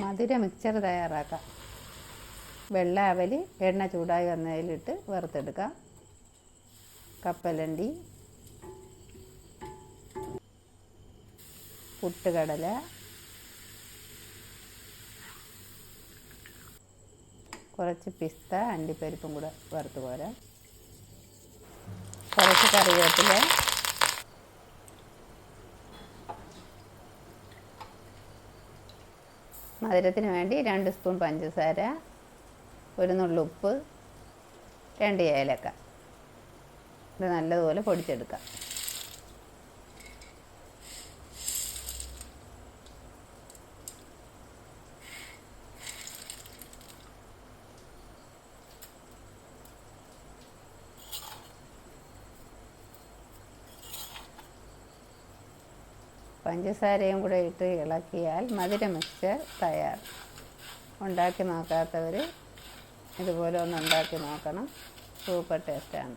മധുര mixture തയ്യാറാക്കാം. വെള്ള അവൽ എണ്ണ ചൂടായി വന്നതിലിട്ട് വറുത്തെടുക്കാം. കപ്പലണ്ടി പുട്ടുകടല കുറച്ച് പിസ്ത അണ്ടിപ്പരിപ്പും കൂടെ വറുത്ത് പോരാം. കുറച്ച് കറിവേപ്പില മധുരത്തിന് വേണ്ടി രണ്ട് സ്പൂൺ പഞ്ചസാര ഒരു നുള്ളുപ്പ് രണ്ട് ഏലക്ക. ഇത് നല്ലതുപോലെ പൊടിച്ചെടുക്കാം. പഞ്ചസാരയും കൂടെ ഇട്ട് ഇളക്കിയാൽ മധുര മിക്സ്ചർ തയ്യാർ. ഉണ്ടാക്കി നോക്കാത്തവർ ഇതുപോലെ ഒന്ന് ഉണ്ടാക്കി നോക്കണം. സൂപ്പർ ടേസ്റ്റാണ്.